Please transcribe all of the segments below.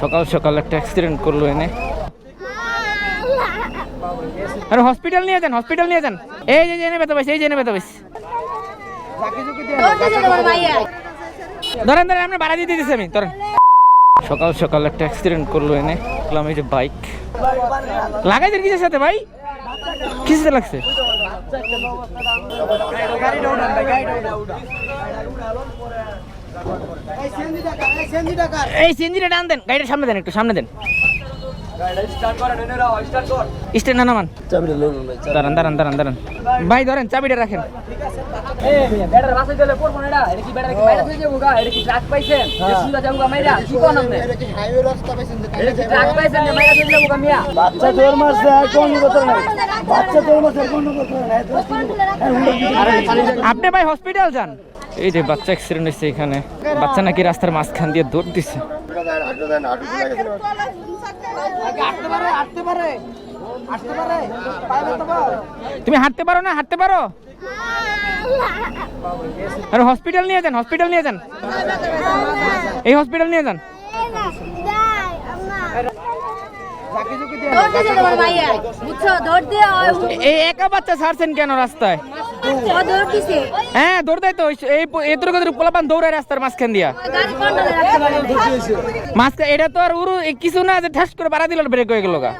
সকাল সকাল একটা অ্যাক্সিডেন্ট করল এনে। আরে হসপিটাল নিয়ে যান হসপিটাল নিয়ে যান। এই যে জেনে ব্যথা পাইছে এই জেনে ব্যথা পাইছে ধরেন ধরেন আপনি ভাড়া দিয়ে দিতেছি আমি, ধরেন। সকাল সকাল একটা অ্যাক্সিডেন্ট করল এনে। দেখলাম এই যে বাইক লাগাই দেন কিসের সাথে ভাই? কিসের লাগছে? এই সিএনজিটা টান দেন গাড়িটা সামনে দেন একটু সামনে দেন। স্ট্যান্ড না নামান। দাঁড়ান দাঁড়ান দাঁড়ান দাঁড়ান। ভাই ধরেন চাবিটা রাখেন। নাই। আপনি ভাই হসপিটাল যান। এই যে বাচ্চা অ্যাক্সিডেন্ট হয়েছে এখানে। বাচ্চা নাকি রাস্তার মাঝখান দিয়ে দৌড় দিছে। তুমি হাঁটতে পারো না? হাঁটতে পারো? আরে হসপিটাল নিয়ে যান হসপিটাল নিয়ে যান। এই হসপিটাল নিয়ে যান। এই একা বাচ্চা ছাড়ছেন কেন রাস্তায়? হ্যাঁ দৌড় দেয় তো। এই এতটুকু পোলাপান দৌড়ায় রাস্তার মাঝখান দিয়া। মাঝখান এটা তো আর উরু কিছু না যে ঠাস করে বাড়া দিল ব্রেক হয়ে গেল গা।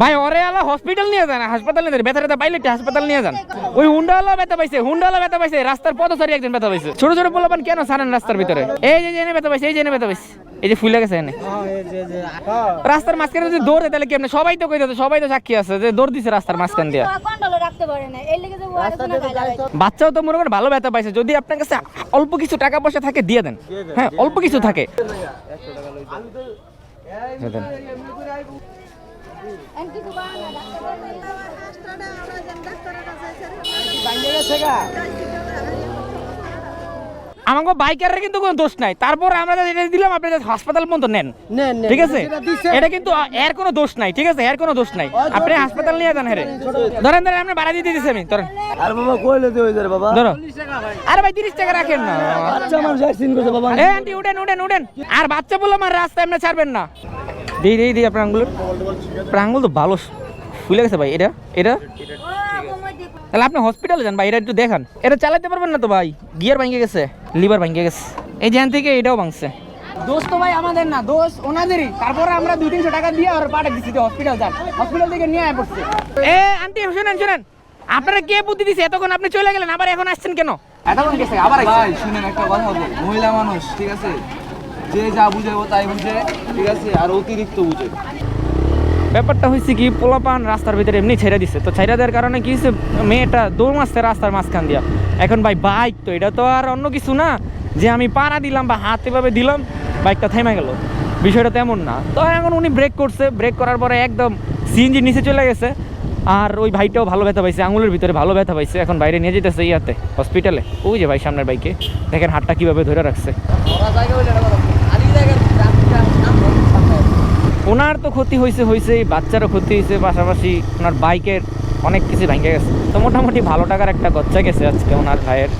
ভাই ওরে আলা হসপিটাল নিয়ে যান হাসপাতাল নিয়ে যান ব্যথা পাইলে হাসপাতাল নিয়ে যান। ওই হুন্ডা আলা ব্যথা পাইছে হুন্ডা আলা ব্যথা পাইছে রাস্তার পথচারী একজন ব্যথা পাইছে। ছোট ছোট পোলাপান কেন ছাড়েন রাস্তার ভিতরে? এই যে জেনে ব্যথা পাইছে এই জেনে ব্যথা পাইছে। এই যে ফুলে গেছে এনে। রাস্তার মাঝখানে যদি দৌড়ে তাহলে কেমনে সবাই তো কই দিতে সবাই তো সাক্ষী আছে যে দৌড় দিছে রাস্তার মাঝখান দিয়া। বাচ্চাও তো মনে করেন ভালো ব্যথা পাইছে যদি আপনার কাছে অল্প কিছু টাকা পয়সা থাকে দিয়ে দেন। হ্যাঁ অল্প কিছু থাকে। বানা আমাকে বাইকারের কিন্তু কোনো দোষ নাই। তারপর আমরা যেটা দিলাম আপনি হাসপাতাল পর্যন্ত নেন। ঠিক আছে? এটা কিন্তু এর কোনো দোষ নাই ঠিক আছে? এর কোনো দোষ নাই। আপনি হাসপাতাল নিয়ে যান হেরে। ধরেন ধরেন আপনি ভাড়া দিয়ে দিতেছি আমি ধরেন। আর বাবা কইলে তো হই যাবে বাবা। ধরো। আরে ভাই তিরিশ টাকা রাখেন না। বাচ্চা মানুষ অ্যাক্সিডেন্ট করছে বাবা। এ আন্টি উঠেন উঠেন উঠেন। আর বাচ্চা বলল আমার রাস্তায় এমনি ছাড়বেন না। দিই দিই দিই আপনার আঙ্গুল। আপনার আঙ্গুল তো ভালো ফুলে গেছে ভাই। এটা? এটা? তাহলে আপনি হসপিটালে যান ভাই এটা একটু দেখান। এটা চালাতে পারবেন না তো ভাই? গিয়ার ভাঙে গেছে লিভার ভাঙে গেছে। এই জ্যান থেকে এটাও ভাঙছে। দোষ তো ভাই আমাদের না দোষ ওনাদেরই। তারপরে আমরা দুই তিনশো টাকা দিয়ে আর পাঠিয়ে দিচ্ছি হসপিটাল যান। হসপিটাল থেকে নিয়ে আয় পড়ছে। এ আন্টি শুনেন শুনেন। আপনারা কে বুদ্ধি দিছে? এতক্ষণ আপনি চলে গেলেন আবার এখন আসছেন কেন? এতক্ষণ গেছে আবার ভাই শুনেন একটা কথা বল। মহিলা মানুষ ঠিক আছে? যে যা বুঝে ও তাই বুঝে ঠিক আছে? আর অতিরিক্ত বুঝে। ব্যাপারটা হয়েছে কি, পোলাপান রাস্তার ভিতরে এমনি ছেড়ে দিছে। তো ছেড়ে দেওয়ার কারণে কি হয়েছে মেয়েটা দৌড় মারছে রাস্তার মাঝখান দিয়া। এখন ভাই বাইক তো, এটা তো আর অন্য কিছু না। যে আমি পাড়া দিলাম বা হাত এভাবে দিলাম বাইকটা থেমে গেল। বিষয়টা তেমন না। তো এখন উনি ব্রেক করছে। ব্রেক করার পরে একদম সিএনজি নিচে চলে গেছে। আর ওই ভাইটাও ভালো ব্যথা পাইছে, আঙুলের ভিতরে ভালো ব্যথা পাইছে। এখন বাইরে নিয়ে যেতেছে ইয়াতে হসপিটালে ওই যে ভাই, সামনের বাইকে দেখেন হাতটা কীভাবে ধরে রাখছে। ওনার তো ক্ষতি হয়েছে হয়েছে বাচ্চারও ক্ষতি হয়েছে পাশাপাশি ওনার বাইকের অনেক কিছু ভেঙে গেছে। তো মোটামুটি ভালো টাকার একটা গচ্চা গেছে আজকে ওনার ভাইয়ের।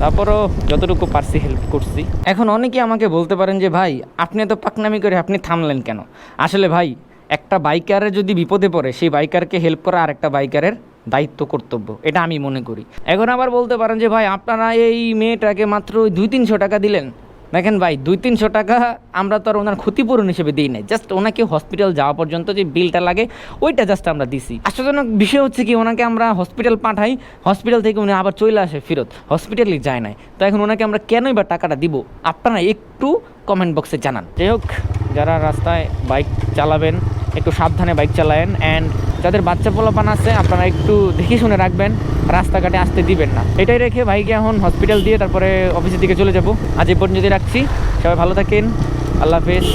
তারপরও যতটুকু পারছি হেল্প করছি। এখন অনেকে আমাকে বলতে পারেন যে, ভাই, আপনি এত পাকনামি করে আপনি থামলেন কেন? আসলে ভাই, একটা বাইকারের যদি বিপদে পড়ে, সেই বাইকারকে হেল্প করা আর একটা বাইকারের দায়িত্ব, কর্তব্য। এটা আমি মনে করি। এখন আবার বলতে পারেন যে, ভাই, আপনারা এই মেয়েটাকে মাত্র দুই তিনশো টাকা দিলেন। দেখেন ভাই, দুই তিনশো টাকা আমরা তো আর ওনার ক্ষতিপূরণ হিসেবে দিই নাই। জাস্ট ওনাকে হসপিটাল যাওয়া পর্যন্ত যে বিলটা লাগে, ওইটা জাস্ট আমরা দিছি। আশ্চর্যজনক বিষয় হচ্ছে কি, ওনাকে আমরা হসপিটাল পাঠাই হসপিটাল থেকে উনি আবার চলে আসে ফেরত হসপিটালে যায় নাই। তো এখন ওনাকে আমরা কেনই বা টাকাটা দিব? আপনারা একটু কমেন্ট বক্সে জানান। যাই হোক, যারা রাস্তায় বাইক চালাবেন, একটু সাবধানে বাইক চালায়েন অ্যান্ড যাদের বাচ্চা পোলাপান আছে, আপনারা একটু দেখে শুনে রাখবেন, রাস্তাঘাটে আসতে দিবেন না। এটাই রেখে ভাইকে এখন হসপিটাল দিয়ে তারপরে অফিসের দিকে চলে যাব। আজ এ পর্যন্ত রাখছি। সবাই ভালো থাকেন। আল্লাহ হাফেজ।